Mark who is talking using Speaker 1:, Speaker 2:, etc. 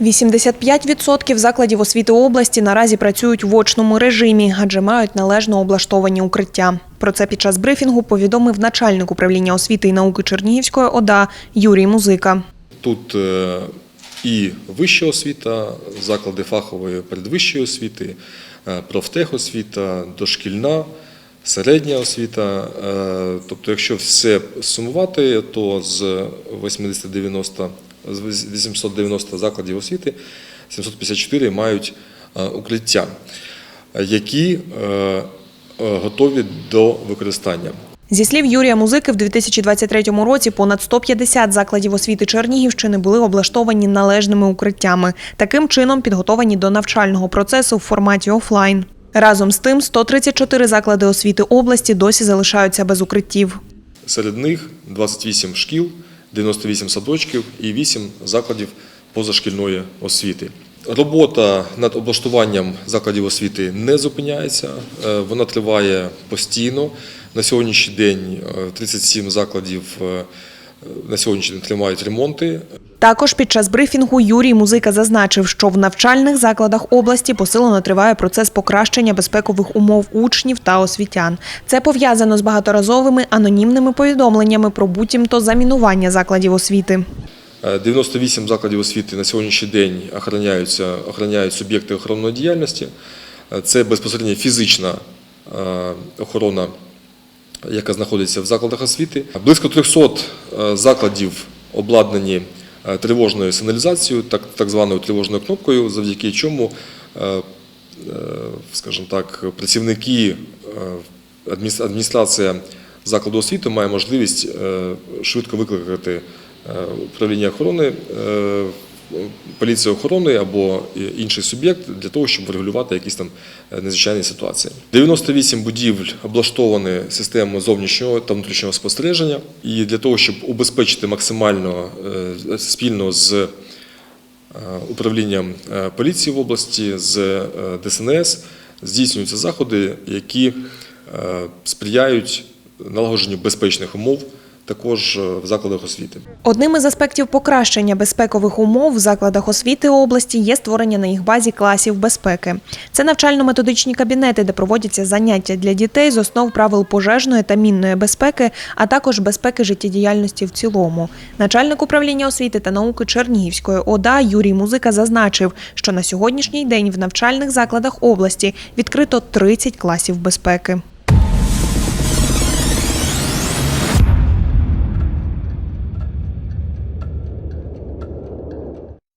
Speaker 1: 85% закладів освіти області наразі працюють в очному режимі, адже мають належно облаштовані укриття. Про це під час брифінгу повідомив начальник управління освіти і науки Чернігівської ОДА Юрій Музика.
Speaker 2: Тут е, і вища освіта, заклади фахової передвищої освіти, е, профтехосвіта, дошкільна, середня освіта. Е, Тобто, якщо все сумувати, то з 80-90, з 890 закладів освіти 754 мають е, укриття, які е, готові до використання.
Speaker 1: Зі слів Юрія Музики, в 2023 році понад 150 закладів освіти Чернігівщини були облаштовані належними укриттями. Таким чином підготовані до навчального процесу в форматі офлайн. Разом з тим, 134 заклади освіти області досі залишаються без укриттів.
Speaker 2: Серед них 28 шкіл, 98 садочків і 8 закладів позашкільної освіти. Робота над облаштуванням закладів освіти не зупиняється, е, вона триває постійно. На сьогоднішній день е, 37 закладів е, на сьогоднішній день тримають ремонти.
Speaker 1: Також під час брифінгу Юрій Музика зазначив, що в навчальних закладах області посилено триває процес покращення безпекових умов учнів та освітян. Це пов'язано з багаторазовими анонімними повідомленнями про буцімто замінування закладів освіти.
Speaker 2: Е, 98 закладів освіти на сьогоднішній день охороняються, охороняють суб'єкти охоронної діяльності. Е, Це безпосередньо фізична е, охорона, яка знаходиться в закладах освіти. Близько 300 е, закладів обладнані е, тривожною сигналізацією, так, так званою тривожною кнопкою, завдяки чому, е, скажімо так, працівники адміністрація закладу освіти має можливість швидко викликати управління охорони, е, поліцію охорони або інший суб'єкт для того, щоб врегулювати якісь там е, незвичайні ситуації. 98 будівель облаштовані системою зовнішнього та внутрішнього спостереження, і для того, щоб убезпечити максимально е, спільно з е, управлінням е, поліції в області, з е, ДСНС здійснюються заходи, які е, сприяють налагодженню безпечних умов також е, в закладах освіти.
Speaker 1: Одним із аспектів покращення безпекових умов в закладах освіти області є створення на їх базі класів безпеки. Це навчально-методичні кабінети, де проводяться заняття для дітей з основ правил пожежної та мінної безпеки, а також безпеки життєдіяльності в цілому. Начальник управління освіти та науки Чернігівської ОДА Юрій Музика зазначив, що на сьогоднішній день в навчальних закладах області відкрито 30 класів безпеки.